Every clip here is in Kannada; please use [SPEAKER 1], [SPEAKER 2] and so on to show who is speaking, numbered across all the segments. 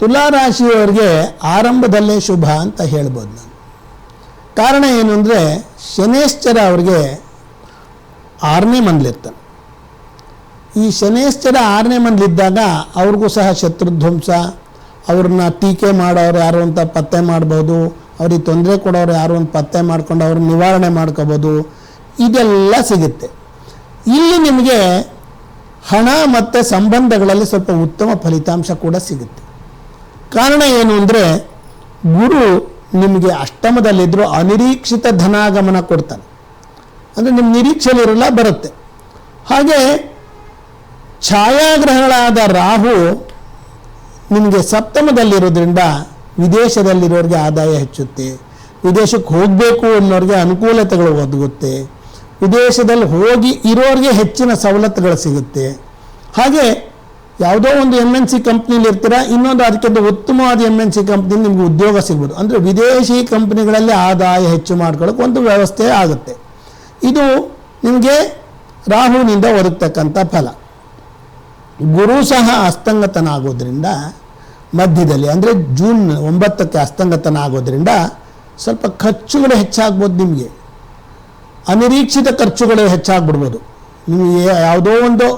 [SPEAKER 1] ತುಲಾ ರಾಶಿಯವರಿಗೆ ಆರಂಭದಲ್ಲೇ ಶುಭ ಅಂತ ಹೇಳ್ಬೋದು ನಾನು. ಕಾರಣ ಏನು ಅಂದರೆ ಶನೇಶ್ಚರ ಅವ್ರಿಗೆ ಆರನೇ ಮನೇಲಿರ್ತಾನೆ ಈ ಶನೇಶ್ಚರ ಆರನೇ ಮನೇಲಿದ್ದಾಗ ಅವ್ರಿಗೂ ಸಹ ಶತ್ರುಧ್ವಂಸ, ಅವ್ರನ್ನ ಟೀಕೆ ಮಾಡೋರು ಯಾರು ಅಂತ ಪತ್ತೆ ಮಾಡ್ಬೋದು, ಅವ್ರಿಗೆ ತೊಂದರೆ ಕೊಡೋರು ಯಾರು ಅಂತ ಪತ್ತೆ ಮಾಡ್ಕೊಂಡು ಅವ್ರನ್ನ ನಿವಾರಣೆ ಮಾಡ್ಕೋಬೋದು, ಇದೆಲ್ಲ ಸಿಗುತ್ತೆ. ಇಲ್ಲಿ ನಿಮಗೆ ಹಣ ಮತ್ತು ಸಂಬಂಧಗಳಲ್ಲಿ ಸ್ವಲ್ಪ ಉತ್ತಮ ಫಲಿತಾಂಶ ಕೂಡ ಸಿಗುತ್ತೆ. ಕಾರಣ ಏನು ಅಂದರೆ ಗುರು ನಿಮಗೆ ಅಷ್ಟಮದಲ್ಲಿದ್ದರೂ ಅನಿರೀಕ್ಷಿತ ಧನಾಗಮನ ಕೊಡ್ತಾನೆ. ಅಂದರೆ ನಿಮ್ಮ ನಿರೀಕ್ಷೆಯಲ್ಲಿರಲ್ಲ ಬರುತ್ತೆ. ಹಾಗೆ ಛಾಯಾಗ್ರಹಗಳಾದ ರಾಹು ನಿಮಗೆ ಸಪ್ತಮದಲ್ಲಿರೋದ್ರಿಂದ ವಿದೇಶದಲ್ಲಿರೋರಿಗೆ ಆದಾಯ ಹೆಚ್ಚುತ್ತೆ. ವಿದೇಶಕ್ಕೆ ಹೋಗಬೇಕು ಅನ್ನೋರಿಗೆ ಅನುಕೂಲತೆಗಳು ಒದಗುತ್ತೆ. ವಿದೇಶದಲ್ಲಿ ಹೋಗಿ ಇರೋರಿಗೆ ಹೆಚ್ಚಿನ ಸವಲತ್ತುಗಳು ಸಿಗುತ್ತೆ. ಹಾಗೆ ಯಾವುದೋ ಒಂದು ಎಂ ಎನ್ ಸಿ ಕಂಪ್ನಿಲಿ ಇರ್ತೀರ, ಇನ್ನೊಂದು ಅದಕ್ಕಿಂತ ಉತ್ತಮವಾದ ಎಂ ಎನ್ ಸಿ ಕಂಪ್ನಿ ನಿಮಗೆ ಉದ್ಯೋಗ ಸಿಗ್ಬೋದು. ಅಂದರೆ ವಿದೇಶಿ ಕಂಪ್ನಿಗಳಲ್ಲಿ ಆದಾಯ ಹೆಚ್ಚು ಮಾಡ್ಕೊಳ್ಳೋಕೆ ಒಂದು ವ್ಯವಸ್ಥೆ ಆಗುತ್ತೆ. ಇದು ನಿಮಗೆ ರಾಹುವಿನಿಂದ ಒದಗ್ತಕ್ಕಂಥ ಫಲ. ಗುರು ಸಹ ಅಸ್ತಂಗತನ ಆಗೋದ್ರಿಂದ ಮಧ್ಯದಲ್ಲಿ, ಅಂದರೆ ಜೂನ್ ಒಂಬತ್ತಕ್ಕೆ ಅಸ್ತಂಗತನ ಆಗೋದ್ರಿಂದ ಸ್ವಲ್ಪ ಖರ್ಚುಗಳು ಹೆಚ್ಚಾಗ್ಬೋದು ನಿಮಗೆ. ಅನಿರೀಕ್ಷಿತ ಖರ್ಚುಗಳು ಹೆಚ್ಚಾಗ್ಬಿಡ್ಬೋದು. ನಿಮಗೆ ಯಾವುದೋ ಒಂದು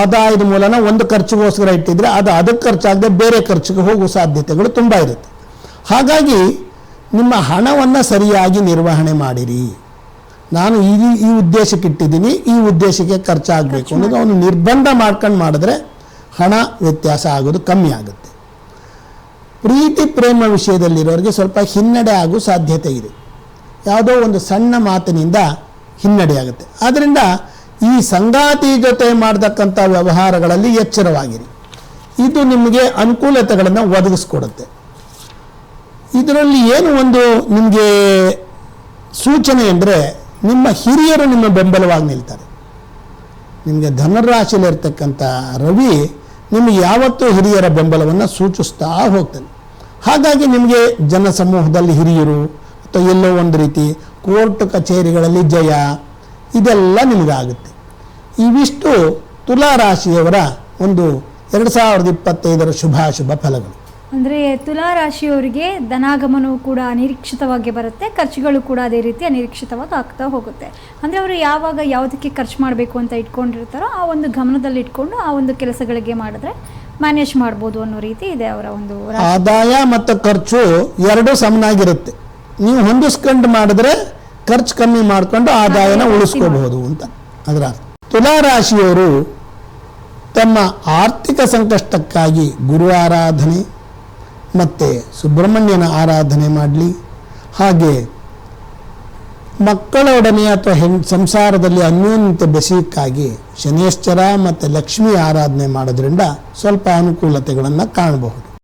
[SPEAKER 1] ಆದಾಯದ ಮೂಲನ ಒಂದು ಖರ್ಚಿಗೋಸ್ಕರ ಇಟ್ಟಿದ್ರೆ ಅದು ಅದಕ್ಕೆ ಖರ್ಚಾಗದೆ ಬೇರೆ ಖರ್ಚಿಗೆ ಹೋಗುವ ಸಾಧ್ಯತೆಗಳು ತುಂಬ ಇರುತ್ತೆ. ಹಾಗಾಗಿ ನಿಮ್ಮ ಹಣವನ್ನು ಸರಿಯಾಗಿ ನಿರ್ವಹಣೆ ಮಾಡಿರಿ. ನಾನು ಈ ಈ ಉದ್ದೇಶಕ್ಕೆ ಇಟ್ಟಿದ್ದೀನಿ, ಈ ಉದ್ದೇಶಕ್ಕೆ ಖರ್ಚಾಗಬೇಕು ಅನ್ನೋದು ಅವನು ನಿರ್ಬಂಧ ಮಾಡ್ಕೊಂಡು ಮಾಡಿದ್ರೆ ಹಣ ವ್ಯತ್ಯಾಸ ಆಗೋದು ಕಮ್ಮಿ ಆಗುತ್ತೆ. ಪ್ರೀತಿ, ಪ್ರೇಮ ವಿಷಯದಲ್ಲಿರೋರಿಗೆ ಸ್ವಲ್ಪ ಹಿನ್ನಡೆ ಆಗೋ ಸಾಧ್ಯತೆ ಇದೆ. ಯಾವುದೋ ಒಂದು ಸಣ್ಣ ಮಾತಿನಿಂದ ಹಿನ್ನಡೆ ಆಗುತ್ತೆ. ಆದ್ದರಿಂದ ಈ ಸಂಗಾತಿ ಜೊತೆ ಮಾಡತಕ್ಕಂಥ ವ್ಯವಹಾರಗಳಲ್ಲಿ ಎಚ್ಚರವಾಗಿರಿ. ಇದು ನಿಮಗೆ ಅನುಕೂಲತೆಗಳನ್ನು ಒದಗಿಸ್ಕೊಡುತ್ತೆ. ಇದರಲ್ಲಿ ಏನು ಒಂದು ನಿಮಗೆ ಸೂಚನೆ ಅಂದರೆ ನಿಮ್ಮ ಹಿರಿಯರು ನಿಮ್ಮ ಬೆಂಬಲವಾಗಿ ನಿಲ್ತಾರೆ. ನಿಮಗೆ ಧನುರಾಶಿಯಲ್ಲಿರ್ತಕ್ಕಂಥ ರವಿ ನಿಮಗೆ ಯಾವತ್ತೂ ಹಿರಿಯರ ಬೆಂಬಲವನ್ನು ಸೂಚಿಸ್ತಾ ಹೋಗ್ತಾನೆ. ಹಾಗಾಗಿ ನಿಮಗೆ ಜನಸಮೂಹದಲ್ಲಿ ಹಿರಿಯರು ಅಥವಾ ಎಲ್ಲೋ ಒಂದು ರೀತಿ ಕೋರ್ಟ್ ಕಚೇರಿಗಳಲ್ಲಿ ಜಯ ಇದೆಲ್ಲ ನಿಮಗಾಗುತ್ತೆ. ಇವಿಷ್ಟು ತುಲಾ ರಾಶಿಯವರ ಒಂದು ಎರಡು ಸಾವಿರದ ಇಪ್ಪತ್ತೈದರ ಶುಭಾಶುಭ ಫಲಗಳು.
[SPEAKER 2] ಅಂದರೆ ತುಲಾ ರಾಶಿಯವರಿಗೆ ಧನಾಗಮನವು ಕೂಡ ಅನಿರೀಕ್ಷಿತವಾಗಿ ಬರುತ್ತೆ ಖರ್ಚುಗಳು ಕೂಡ ಅದೇ ರೀತಿ ಅನಿರೀಕ್ಷಿತವಾಗಿ ಆಗ್ತಾ ಹೋಗುತ್ತೆ. ಅಂದರೆ ಅವರು ಯಾವಾಗ ಯಾವುದಕ್ಕೆ ಖರ್ಚು ಮಾಡಬೇಕು ಅಂತ ಇಟ್ಕೊಂಡಿರ್ತಾರೋ ಆ ಒಂದು ಗಮನದಲ್ಲಿ ಇಟ್ಕೊಂಡು ಆ ಒಂದು ಕೆಲಸಗಳಿಗೆ ಮಾಡಿದ್ರೆ ಮ್ಯಾನೇಜ್ ಮಾಡ್ಬೋದು ಅನ್ನೋ ರೀತಿ ಇದೆ ಅವರ ಒಂದು
[SPEAKER 1] ಆದಾಯ ಮತ್ತು ಖರ್ಚು ಎರಡೂ ಸಮನಾಗಿರುತ್ತೆ. ನೀವು ಹೊಂದಿಸ್ಕೊಂಡು ಮಾಡಿದ್ರೆ ಖರ್ಚು ಕಮ್ಮಿ ಮಾಡಿಕೊಂಡು ಆದಾಯನ ಉಳಿಸ್ಕೋಬಹುದು ಅಂತ ಅದರ ಅರ್ಥ. ತುಲಾ ರಾಶಿಯವರು ತಮ್ಮ ಆರ್ಥಿಕ ಸಂಕಷ್ಟಕ್ಕಾಗಿ ಗುರು ಆರಾಧನೆ ಮತ್ತು ಸುಬ್ರಹ್ಮಣ್ಯನ ಆರಾಧನೆ ಮಾಡಲಿ ಹಾಗೆ ಮಕ್ಕಳೊಡನೆ ಅಥವಾ ಹೆಣ್ ಸಂಸಾರದಲ್ಲಿ ಅನ್ಯೋನ್ಯತೆ ಬೆಸೆಯಕ್ಕಾಗಿ ಶನೇಶ್ಚರ ಮತ್ತು ಲಕ್ಷ್ಮಿ ಆರಾಧನೆ ಮಾಡೋದ್ರಿಂದ ಸ್ವಲ್ಪ ಅನುಕೂಲತೆಗಳನ್ನು ಕಾಣಬಹುದು